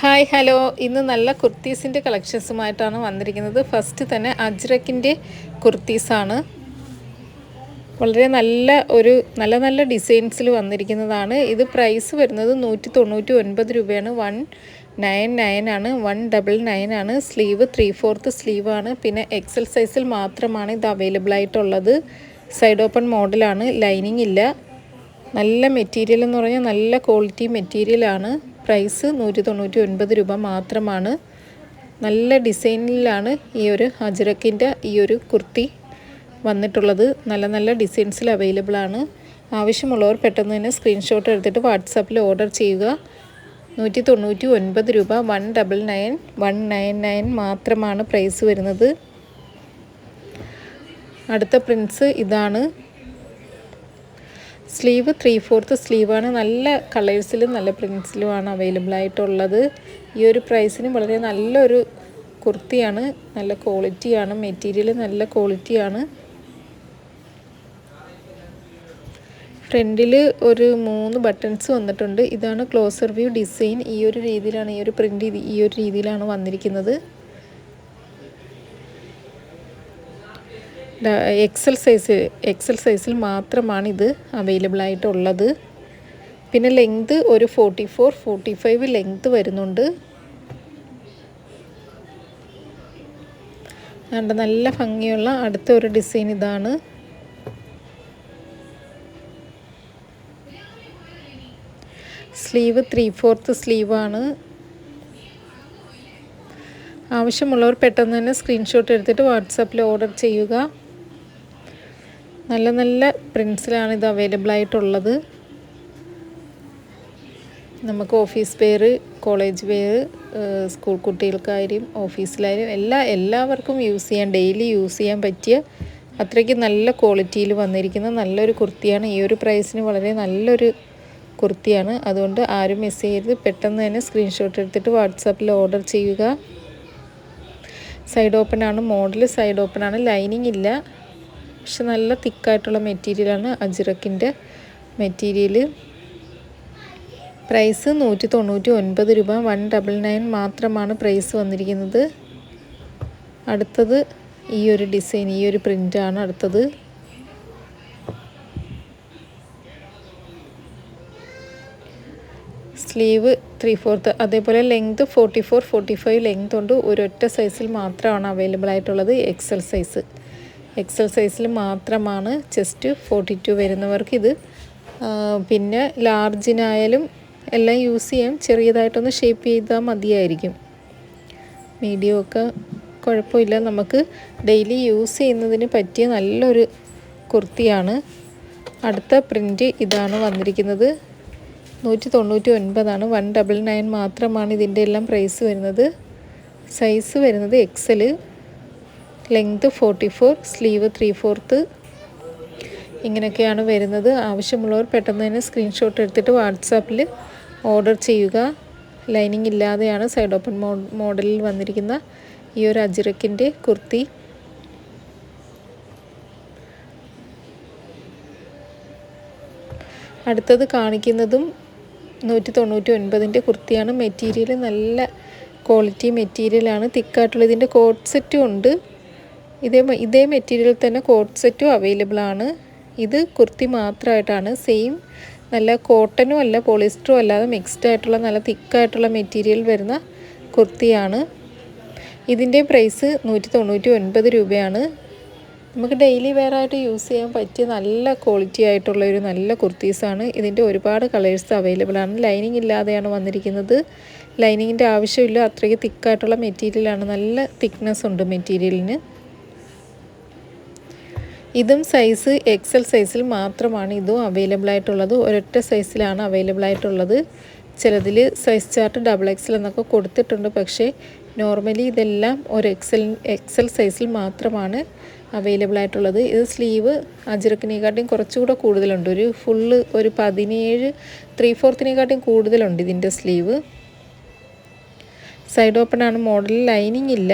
Hi hello. ഇന്ന് നല്ല കുർത്തീസിന്റെ കളക്ഷൻസുമായിട്ടാണ് വന്നിരിക്കുന്നത്. ഫസ്റ്റ് തന്നെ അജ്രക്കിന്റെ കുർത്തീസാണ്. വളരെ നല്ല ഒരു നല്ല നല്ല ഡിസൈൻസിൽ വന്നിരിക്കുന്നതാണ്. ഇത് പ്രൈസ് വരുന്നത് നൂറ്റി തൊണ്ണൂറ്റി ഒൻപത് രൂപയാണ്. വൺ നയൻ നയൻ ആണ്. വൺ ഡബിൾ നയൻ ആണ്. സ്ലീവ് ത്രീ ഫോർത്ത് സ്ലീവാണ് പിന്നെ എക്സൽ സൈസിൽ മാത്രമാണ് ഇത് അവൈലബിൾ ആയിട്ടുള്ളത്. സൈഡ് ഓപ്പൺ മോഡലാണ് ലൈനിങ് ഇല്ല. നല്ല മെറ്റീരിയൽ എന്ന് പറഞ്ഞാൽ നല്ല ക്വാളിറ്റി മെറ്റീരിയലാണ് പ്രൈസ് നൂറ്റി തൊണ്ണൂറ്റി ഒൻപത് രൂപ മാത്രമാണ്. നല്ല ഡിസൈനിലാണ് ഈ ഒരു അജ്രക്കിന്റെ ഈ ഒരു കുർത്തി വന്നിട്ടുള്ളത്. നല്ല നല്ല ഡിസൈൻസിൽ അവൈലബിൾ ആണ്. ആവശ്യമുള്ളവർ പെട്ടെന്ന് തന്നെ സ്ക്രീൻഷോട്ട് എടുത്തിട്ട് വാട്സാപ്പിൽ ഓർഡർ ചെയ്യുക. നൂറ്റി തൊണ്ണൂറ്റി ഒൻപത് രൂപ one double nine one nine nine മാത്രമാണ് പ്രൈസ് വരുന്നത്. അടുത്ത പ്രിൻസ് ഇതാണ്. സ്ലീവ് ത്രീ ഫോർത്ത് സ്ലീവാണ്. നല്ല കളേഴ്സിലും നല്ല പ്രിൻസിലുമാണ് അവൈലബിൾ ആയിട്ടുള്ളത്. ഈ ഒരു പ്രൈസിന് വളരെ നല്ലൊരു കുർത്തിയാണ്. നല്ല ക്വാളിറ്റിയാണ് മെറ്റീരിയൽ നല്ല ക്വാളിറ്റിയാണ് ഫ്രണ്ടിൽ ഒരു മൂന്ന് ബട്ടൺസ് വന്നിട്ടുണ്ട്. ഇതാണ് ക്ലോസർ വ്യൂ ഡിസൈൻ ഈ ഒരു രീതിയിലാണ് ഈ ഒരു പ്രിന്റ് ഈ ഒരു രീതിയിലാണ് വന്നിരിക്കുന്നത്. എക്സൽ സൈസ് എക്സൽ സൈസിൽ മാത്രമാണ് ഇത് അവൈലബിൾ ആയിട്ടുള്ളത്. പിന്നെ ലെങ്ത് ഒരു forty four forty five length വരുന്നുണ്ട്. അതുകൊണ്ട് നല്ല ഭംഗിയുള്ള അടുത്ത ഒരു ഡിസൈൻ ഇതാണ്. സ്ലീവ് ത്രീ ഫോർത്ത് സ്ലീവാണ് ആവശ്യമുള്ളവർ പെട്ടെന്ന് തന്നെ സ്ക്രീൻഷോട്ട് എടുത്തിട്ട് വാട്സാപ്പിൽ ഓർഡർ ചെയ്യുക. നല്ല നല്ല പ്രിൻസിലാണ് ഇത് അവൈലബിൾ ആയിട്ടുള്ളത്. നമുക്ക് office wear college wear school കുട്ടികൾക്കായാലും ഓഫീസിലായാലും എല്ലാ എല്ലാവർക്കും യൂസ് ചെയ്യാൻ ഡെയിലി യൂസ് ചെയ്യാൻ പറ്റിയ അത്രയ്ക്ക് നല്ല ക്വാളിറ്റിയിൽ വന്നിരിക്കുന്ന നല്ലൊരു കുർത്തിയാണ്. ഈ ഒരു പ്രൈസിന് വളരെ നല്ലൊരു കുർത്തിയാണ്. അതുകൊണ്ട് ആരും മിസ് ചെയ്യരുത്. പെട്ടെന്ന് തന്നെ സ്ക്രീൻഷോട്ട് എടുത്തിട്ട് വാട്സാപ്പിൽ ഓർഡർ ചെയ്യുക. സൈഡ് ഓപ്പൺ ആണ് മോഡൽ സൈഡ് ഓപ്പൺ ആണ്. ലൈനിങ് ഇല്ല. പക്ഷെ നല്ല തിക്കായിട്ടുള്ള മെറ്റീരിയലാണ് അജിറക്കിന്റെ മെറ്റീരിയൽ പ്രൈസ് നൂറ്റി തൊണ്ണൂറ്റി ഒൻപത് രൂപ. വൺ ഡബിൾ നയൻ മാത്രമാണ് പ്രൈസ് വന്നിരിക്കുന്നത്. അടുത്തത് ഈ ഒരു ഡിസൈൻ ഈ ഒരു പ്രിന്റാണ് അടുത്തത്. Sleeve three fourth. അതേപോലെ length forty four forty five. Length ഉണ്ട് ഒരൊറ്റ സൈസിൽ മാത്രമാണ് അവൈലബിൾ ആയിട്ടുള്ളത് എക്സൽ സൈസ്. എക്സൽ സൈസിൽ മാത്രമാണ് ചെസ്റ്റ് ഫോർട്ടി ടു വരുന്നവർക്ക് ഇത്. പിന്നെ ലാർജിനായാലും എല്ലാം യൂസ് ചെയ്യാം. ചെറിയതായിട്ടൊന്ന് ഷേപ്പ് ചെയ്താൽ മതിയായിരിക്കും. മീഡിയം ഒക്കെ കുഴപ്പമില്ല. നമുക്ക് ഡെയിലി യൂസ് ചെയ്യുന്നതിന് പറ്റിയ നല്ലൊരു കുർത്തിയാണ്. അടുത്ത പ്രിന്റ് ഇതാണ് വന്നിരിക്കുന്നത്. നൂറ്റി തൊണ്ണൂറ്റി ഒൻപതാണ് വൺ ഡബിൾ നയൻ മാത്രമാണ് ഇതിന്റെ എല്ലാം പ്രൈസ് വരുന്നത്. സൈസ് വരുന്നത് XL length forty four sleeve three fourth. ഇങ്ങനെയൊക്കെയാണ് വരുന്നത്. ആവശ്യമുള്ളവർ പെട്ടെന്ന് തന്നെ സ്ക്രീൻഷോട്ട് എടുത്തിട്ട് വാട്സാപ്പിൽ ഓർഡർ ചെയ്യുക. ലൈനിങ് ഇല്ലാതെയാണ് സൈഡ് ഓപ്പൺ മോഡലിൽ വന്നിരിക്കുന്ന ഈ ഒരു അജിറക്കിന്റെ കുർത്തി. അടുത്തത് കാണിക്കുന്നതും നൂറ്റി തൊണ്ണൂറ്റി ഒൻപതിന്റെ കുർത്തിയാണ്. മെറ്റീരിയൽ നല്ല ക്വാളിറ്റി മെറ്റീരിയലാണ്. തിക്കായിട്ടുള്ള ഇതിന്റെ കോട്ട് സെറ്റും ഉണ്ട്. ഇതേ ഇതേ മെറ്റീരിയൽ തന്നെ കോട്ട് സെറ്റും അവൈലബിൾ ആണ്. ഇത് കുർത്തി മാത്രമായിട്ടാണ് സെയിം നല്ല കോട്ടനും അല്ല പോളിസ്റ്ററും അല്ലാതെ മിക്സ്ഡ് ആയിട്ടുള്ള നല്ല തിക്കായിട്ടുള്ള മെറ്റീരിയൽ വരുന്ന കുർത്തിയാണ്. ഇതിന്റെ പ്രൈസ് നൂറ്റി തൊണ്ണൂറ്റി ഒൻപത് രൂപയാണ്. നമുക്ക് ഡെയിലി വെയർ ആയിട്ട് യൂസ് ചെയ്യാൻ പറ്റിയ നല്ല ക്വാളിറ്റി ആയിട്ടുള്ള ഒരു നല്ല കുർത്തീസാണ് ഇതിന്റെ ഒരുപാട് കളേഴ്സ് അവൈലബിൾ ആണ്. ലൈനിങ് ഇല്ലാതെയാണ് വന്നിരിക്കുന്നത്. ലൈനിങ്ങിന്റെ ആവശ്യമില്ല. അത്രയ്ക്ക് തിക്കായിട്ടുള്ള മെറ്റീരിയലാണ് നല്ല തിക്നെസ് ഉണ്ട് മെറ്റീരിയലിന് ഇതും സൈസ് എക്സൽ സൈസിൽ മാത്രമാണ് ഇതും അവൈലബിൾ ആയിട്ടുള്ളത്. ഒരൊറ്റ സൈസിലാണ് അവൈലബിൾ ആയിട്ടുള്ളത്. ചിലതിൽ സൈസ് ചാർട്ട് ഡബിൾ എക്സൽ എന്നൊക്കെ കൊടുത്തിട്ടുണ്ട്. പക്ഷേ നോർമലി ഇതെല്ലാം ഒരു എക്സൽ എക്സൽ സൈസിൽ മാത്രമാണ് അവൈലബിൾ ആയിട്ടുള്ളത്. ഇത് സ്ലീവ് അജിറക്കിനെക്കാട്ടിയും കുറച്ചുകൂടെ കൂടുതലുണ്ട്. ഒരു ഫുള്ള് ഒരു പതിനേഴ് ത്രീ ഫോർത്തിനെക്കാട്ടിയും കൂടുതലുണ്ട് ഇതിന്റെ സ്ലീവ് സൈഡ് ഓപ്പൺ ആണ്. മോഡൽ ലൈനിങ് ഇല്ല.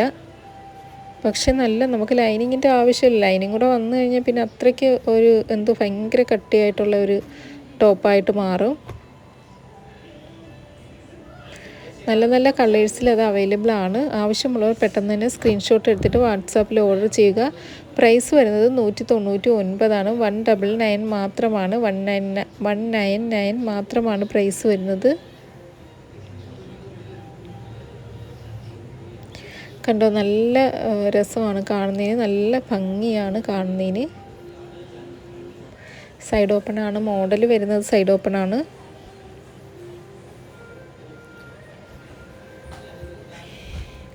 പക്ഷെ നല്ല നമുക്ക് ലൈനിങ്ങിന്റെ ആവശ്യമില്ല. ലൈനിങ് കൂടെ വന്നു കഴിഞ്ഞാൽ പിന്നെ അത്രയ്ക്ക് ഒരു എന്തോ ഭയങ്കര കട്ടിയായിട്ടുള്ള ഒരു ടോപ്പായിട്ട് മാറും. നല്ല നല്ല കളേഴ്സിൽ അത് അവൈലബിൾ ആണ്. ആവശ്യമുള്ളവർ പെട്ടെന്ന് തന്നെ സ്ക്രീൻഷോട്ട് എടുത്തിട്ട് വാട്സാപ്പിൽ ഓർഡർ ചെയ്യുക. പ്രൈസ് വരുന്നത് നൂറ്റി തൊണ്ണൂറ്റി ഒൻപതാണ് വൺ ഡബിൾ നയൻ മാത്രമാണ് one nine one nine nine മാത്രമാണ് പ്രൈസ് വരുന്നത്. കണ്ടോ? നല്ല രസമാണ് കാണുന്നതിന്. നല്ല ഭംഗിയാണ് കാണുന്നതിന്. സൈഡ് ഓപ്പൺ ആണ്. മോഡൽ വരുന്നത് സൈഡ് ഓപ്പൺ ആണ്.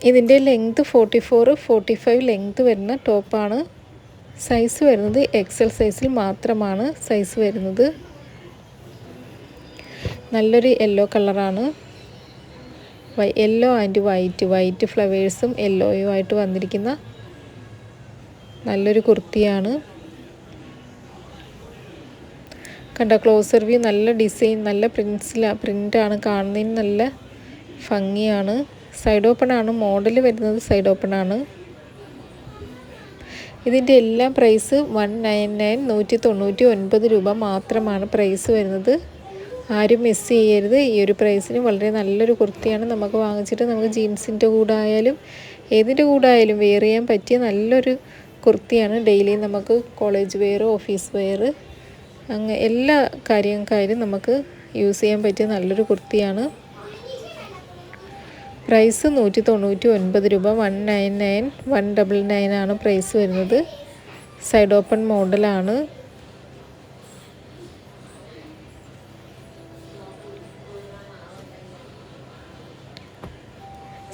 ഇതിന്റെ length forty four forty five length വരുന്ന ടോപ്പാണ്. സൈസ് വരുന്നത് എക്സൽ സൈസിൽ മാത്രമാണ് സൈസ് വരുന്നത്. നല്ലൊരു യെല്ലോ കളറാണ്. യെല്ലോ ആൻഡ് വൈറ്റ് വൈറ്റ് ഫ്ലവേഴ്സും യെല്ലോയും ആയിട്ട് വന്നിരിക്കുന്ന നല്ലൊരു കുർത്തിയാണ്. കണ്ട ക്ലോസർ വ്യൂ നല്ല ഡിസൈൻ നല്ല പ്രിൻസില പ്രിന്റാണ് കാണുന്നതിന് നല്ല ഭംഗിയാണ്. സൈഡ് ഓപ്പൺ ആണ് മോഡൽ വരുന്നത് സൈഡ് ഓപ്പൺ ആണ്. ഇതിന്റെ എല്ലാം പ്രൈസ് വൺ നയൻ നയൻ നൂറ്റി തൊണ്ണൂറ്റി ഒൻപത് രൂപ മാത്രമാണ് പ്രൈസ് വരുന്നത്. ആരും മിസ് ചെയ്യരുത്. ഈ ഒരു പ്രൈസിന് വളരെ നല്ലൊരു കുർത്തിയാണ് നമുക്ക് വാങ്ങിച്ചിട്ട് നമുക്ക് ജീൻസിന്റെ കൂടെ ആയാലും ഏതിന്റെ കൂടായാലും വെയർ ചെയ്യാൻ പറ്റിയ നല്ലൊരു കുർത്തിയാണ്. ഡെയിലി നമുക്ക് കോളേജ് വെയർ ഓഫീസ് വെയർ അങ്ങ് എല്ലാ കാര്യങ്ങൾക്കായാലും നമുക്ക് യൂസ് ചെയ്യാൻ പറ്റിയ നല്ലൊരു കുർത്തിയാണ്. പ്രൈസ് നൂറ്റി തൊണ്ണൂറ്റി ഒൻപത് രൂപ. One nine nine one double nine ആണ് പ്രൈസ് വരുന്നത്. സൈഡ് ഓപ്പൺ മോഡലാണ്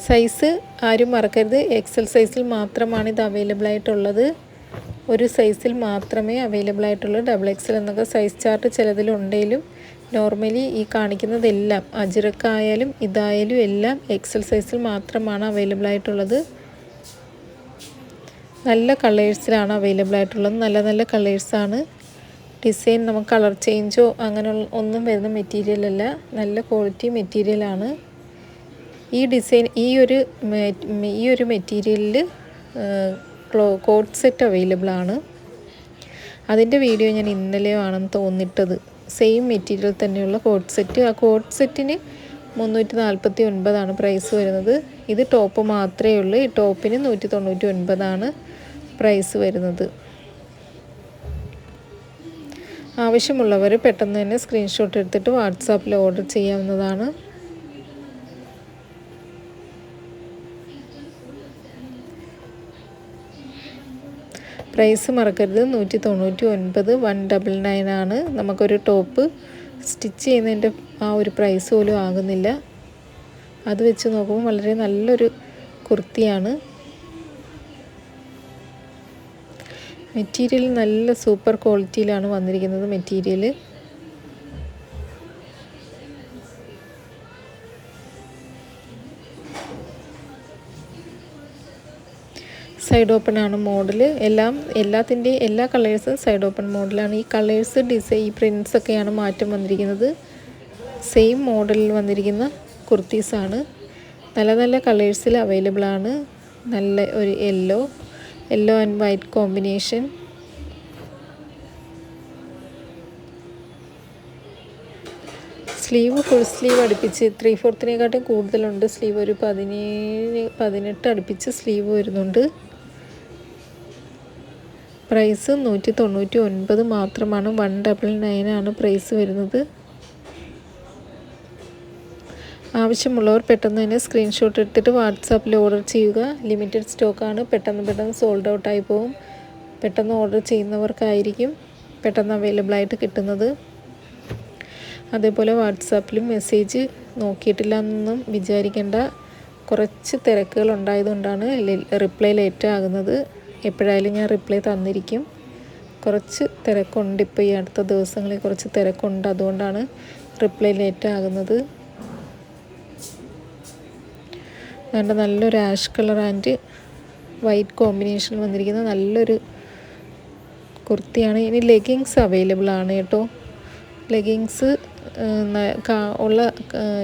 സൈസ് ആരും മറക്കരുത്. എക്സൽ സൈസിൽ മാത്രമാണ് ഇത് അവൈലബിൾ ആയിട്ടുള്ളത്. ഒരു സൈസിൽ മാത്രമേ അവൈലബിൾ ആയിട്ടുള്ളൂ. ഡബിൾ എക്സൽ എന്നൊക്കെ സൈസ് ചാർട്ട് ചിലതിലുണ്ടെങ്കിലും നോർമലി ഈ കാണിക്കുന്നതെല്ലാം അജിറക്കായാലും ഇതായാലും എല്ലാം എക്സൽ സൈസിൽ മാത്രമാണ് അവൈലബിൾ ആയിട്ടുള്ളത്. നല്ല കളേഴ്സിലാണ് അവൈലബിൾ ആയിട്ടുള്ളത്. നല്ല നല്ല കളേഴ്സാണ് ഡിസൈൻ നമുക്ക് കളർ ചേഞ്ചോ അങ്ങനെ ഒന്നും വരുന്ന മെറ്റീരിയലല്ല നല്ല ക്വാളിറ്റി മെറ്റീരിയലാണ് ഈ ഡിസൈൻ ഈ ഒരു ഈ ഒരു മെറ്റീരിയലിൽ ക്ലോ കോട്ട് സെറ്റ് അവൈലബിൾ ആണ്. അതിന്റെ വീഡിയോ ഞാൻ ഇന്നലെയോ ആണെന്ന് തോന്നിട്ടത്. സെയിം മെറ്റീരിയൽ തന്നെയുള്ള കോട്ട് സെറ്റ്. ആ കോട്ട് സെറ്റിന് മുന്നൂറ്റി നാൽപ്പത്തി ഒൻപതാണ് പ്രൈസ് വരുന്നത്. ഇത് ടോപ്പ് മാത്രമേ ഉള്ളൂ. ഈ ടോപ്പിന് നൂറ്റി തൊണ്ണൂറ്റി ഒൻപതാണ് പ്രൈസ് വരുന്നത്. ആവശ്യമുള്ളവർ പെട്ടെന്ന് തന്നെ സ്ക്രീൻഷോട്ട് എടുത്തിട്ട് വാട്സാപ്പിൽ ഓർഡർ ചെയ്യാവുന്നതാണ്. പ്രൈസ് മറക്കരുത്. നൂറ്റി തൊണ്ണൂറ്റി ഒൻപത് വൺ ഡബിൾ നയൻ ആണ്. നമുക്കൊരു ടോപ്പ് സ്റ്റിച്ച് ചെയ്യുന്നതിന്റെ ആ ഒരു പ്രൈസ് പോലും ആകുന്നില്ല. അത് വെച്ച് നോക്കുമ്പോൾ വളരെ നല്ലൊരു കുർത്തിയാണ്. മെറ്റീരിയൽ നല്ല സൂപ്പർ ക്വാളിറ്റിയിലാണ് വന്നിരിക്കുന്നത് മെറ്റീരിയൽ സൈഡ് ഓപ്പൺ ആണ് മോഡൽ എല്ലാം എല്ലാത്തിന്റെയും എല്ലാ കളേഴ്സും സൈഡ് ഓപ്പൺ മോഡലാണ് ഈ കളേഴ്സ് ഡിസൈൻ ഈ പ്രിൻസൊക്കെയാണ് മാറ്റം വന്നിരിക്കുന്നത്. സെയിം മോഡലിൽ വന്നിരിക്കുന്ന കുർത്തീസാണ് നല്ല നല്ല കളേഴ്സിൽ അവൈലബിൾ ആണ്. നല്ല ഒരു yellow yellow and white combination sleeve full sleeve അടുപ്പിച്ച് ത്രീ ഫോർത്തിനെക്കാട്ടും കൂടുതലുണ്ട്. സ്ലീവ് ഒരു പതിനേഴ് പതിനെട്ട് അടുപ്പിച്ച് സ്ലീവ് വരുന്നുണ്ട്. പ്രൈസ് നൂറ്റി തൊണ്ണൂറ്റി ഒൻപത് മാത്രമാണ്. വൺ ഡബിൾ നയൻ ആണ് പ്രൈസ് വരുന്നത്. ആവശ്യമുള്ളവർ പെട്ടെന്ന് തന്നെ സ്ക്രീൻഷോട്ട് എടുത്തിട്ട് വാട്സാപ്പിൽ ഓർഡർ ചെയ്യുക. ലിമിറ്റഡ് സ്റ്റോക്കാണ്. പെട്ടെന്ന് പെട്ടെന്ന് സോൾഡ് ഔട്ടായി പോകും. പെട്ടെന്ന് ഓർഡർ ചെയ്യുന്നവർക്കായിരിക്കും പെട്ടെന്ന് അവൈലബിൾ ആയിട്ട് കിട്ടുന്നത്. അതേപോലെ വാട്സാപ്പിലും മെസ്സേജ് നോക്കിയിട്ടില്ല എന്നൊന്നും വിചാരിക്കേണ്ട. കുറച്ച് തിരക്കുകൾ ഉണ്ടായതുകൊണ്ടാണ് റിപ്ലൈ ലേറ്റ് ആകുന്നത്. എപ്പോഴായാലും ഞാൻ റിപ്ലൈ തന്നിരിക്കും. കുറച്ച് തിരക്കുണ്ട് ഇപ്പോൾ ഈ അടുത്ത ദിവസങ്ങളിൽ കുറച്ച് തിരക്കുണ്ട്. അതുകൊണ്ടാണ് റിപ്ലൈ ലേറ്റ് ആകുന്നത്. വേണ്ട നല്ലൊരു ash colour and white combination വന്നിരിക്കുന്ന നല്ലൊരു കുർത്തിയാണ്. ഇനി ലെഗിങ്സ് അവൈലബിൾ ആണ് കേട്ടോ. ലെഗിങ്സ് ഉള്ള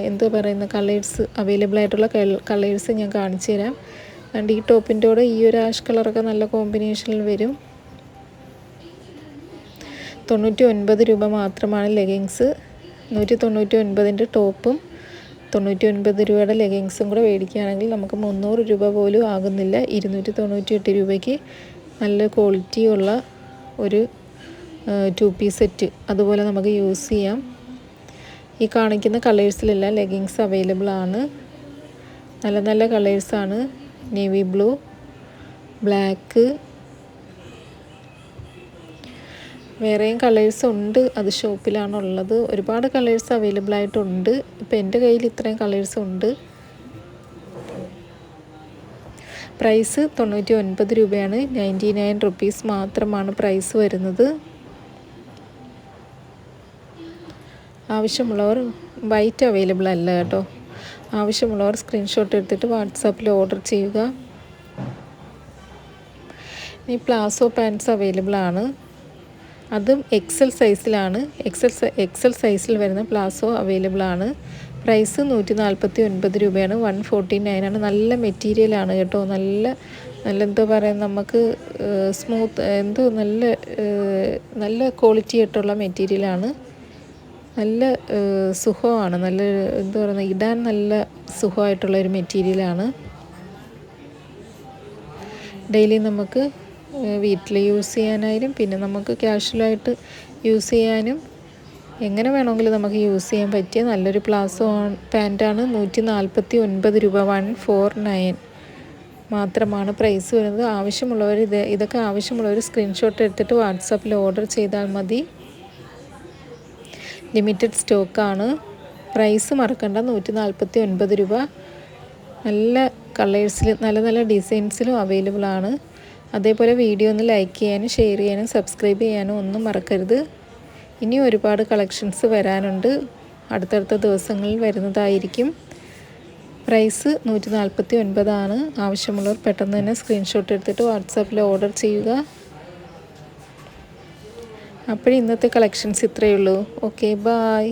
എന്തോ പറയുന്ന കളേഴ്സ് അവൈലബിൾ ആയിട്ടുള്ള കളേഴ്സ് ഞാൻ കാണിച്ചു തരാം. അതുകൊണ്ട് ഈ ടോപ്പിന്റെ കൂടെ ഈ ഒരു ആഷ് കളറൊക്കെ നല്ല കോമ്പിനേഷനിൽ വരും. തൊണ്ണൂറ്റി ഒൻപത് രൂപ മാത്രമാണ് ലെഗിങ്സ്. നൂറ്റി തൊണ്ണൂറ്റി ഒൻപതിന്റെ ടോപ്പും തൊണ്ണൂറ്റി ഒൻപത് രൂപയുടെ ലെഗിങ്സും കൂടെ മേടിക്കുകയാണെങ്കിൽ നമുക്ക് മുന്നൂറ് രൂപ പോലും ആകുന്നില്ല. ഇരുന്നൂറ്റി തൊണ്ണൂറ്റി എട്ട് രൂപയ്ക്ക് നല്ല ക്വാളിറ്റി ഉള്ള ഒരു ടു പീസ് സെറ്റ് അതുപോലെ നമുക്ക് യൂസ് ചെയ്യാം. ഈ കാണിക്കുന്ന കളേഴ്സിലെല്ലാം ലെഗിങ്സ് അവൈലബിൾ ആണ് നല്ല നല്ല കളേഴ്സാണ്. Navy blue black. വേറെയും കളേഴ്സ് ഉണ്ട്. അത് ഷോപ്പിലാണുള്ളത്. ഒരുപാട് കളേഴ്സ് അവൈലബിൾ ആയിട്ടുണ്ട്. ഇപ്പം എന്റെ കയ്യിൽ ഇത്രയും കളേഴ്സ് ഉണ്ട്. പ്രൈസ് തൊണ്ണൂറ്റി ഒൻപത് രൂപയാണ്. നയന്റി നയൻ റുപ്പീസ് മാത്രമാണ് പ്രൈസ് വരുന്നത്. ആവശ്യമുള്ളവർ വൈറ്റ് അവൈലബിൾ അല്ല കേട്ടോ. ആവശ്യമുള്ളവർ സ്ക്രീൻഷോട്ട് എടുത്തിട്ട് വാട്സാപ്പിൽ ഓർഡർ ചെയ്യുക. ഈ പ്ലാസോ പാൻസ് അവൈലബിൾ ആണ്. അതും എക്സൽ സൈസിലാണ് എക്സൽ എക്സൽ സൈസിൽ വരുന്ന പ്ലാസോ അവൈലബിൾ ആണ്. പ്രൈസ് നൂറ്റി നാൽപ്പത്തി ഒൻപത് രൂപയാണ്. വൺ ഫോർട്ടി നയനാണ് നല്ല മെറ്റീരിയലാണ് കേട്ടോ. നല്ല നല്ല എന്തോ പറയുക നമുക്ക് സ്മൂത്ത് എന്തോ നല്ല നല്ല ക്വാളിറ്റി ആയിട്ടുള്ള മെറ്റീരിയലാണ് നല്ല സുഖമാണ്. നല്ല എന്താ പറയുന്നത് ഇടാൻ നല്ല സുഖമായിട്ടുള്ള ഒരു മെറ്റീരിയലാണ്. ഡെയിലി നമുക്ക് വീട്ടിൽ യൂസ് ചെയ്യാനായാലും പിന്നെ നമുക്ക് ക്യാഷ്വലായിട്ട് യൂസ് ചെയ്യാനും എങ്ങനെ വേണമെങ്കിലും നമുക്ക് യൂസ് ചെയ്യാൻ പറ്റിയ നല്ലൊരു പ്ലാസോ പാന്റാണ് നൂറ്റി നാൽപ്പത്തി ഒൻപത് രൂപ വൺ ഫോർ നയൻ. മാത്രമാണ് പ്രൈസ് വരുന്നത്. ആവശ്യമുള്ളവർ ഇത് ഇതൊക്കെ ആവശ്യമുള്ളവർ സ്ക്രീൻഷോട്ട് എടുത്തിട്ട് വാട്സാപ്പിൽ ഓർഡർ ചെയ്താൽ മതി. ലിമിറ്റഡ് സ്റ്റോക്കാണ് പ്രൈസ് മറക്കണ്ട. നൂറ്റി നാൽപ്പത്തി ഒൻപത് രൂപ. നല്ല കളേഴ്സിൽ നല്ല നല്ല ഡിസൈൻസിലും അവൈലബിൾ ആണ്. അതേപോലെ വീഡിയോ ഒന്ന് ലൈക്ക് ചെയ്യാനും ഷെയർ ചെയ്യാനും സബ്സ്ക്രൈബ് ചെയ്യാനും ഒന്നും മറക്കരുത്. ഇനി ഒരുപാട് കളക്ഷൻസ് വരാനുണ്ട്. അടുത്തടുത്ത ദിവസങ്ങളിൽ വരുന്നതായിരിക്കും. പ്രൈസ് നൂറ്റി നാൽപ്പത്തി ഒൻപതാണ് ആവശ്യമുള്ളവർ പെട്ടെന്ന് തന്നെ സ്ക്രീൻഷോട്ട് എടുത്തിട്ട് വാട്സാപ്പിൽ ഓർഡർ ചെയ്യുക. അപ്പോൾ ഇന്നത്തെ കളക്ഷൻസ് ഇത്രയേ ഉള്ളൂ. Okay bye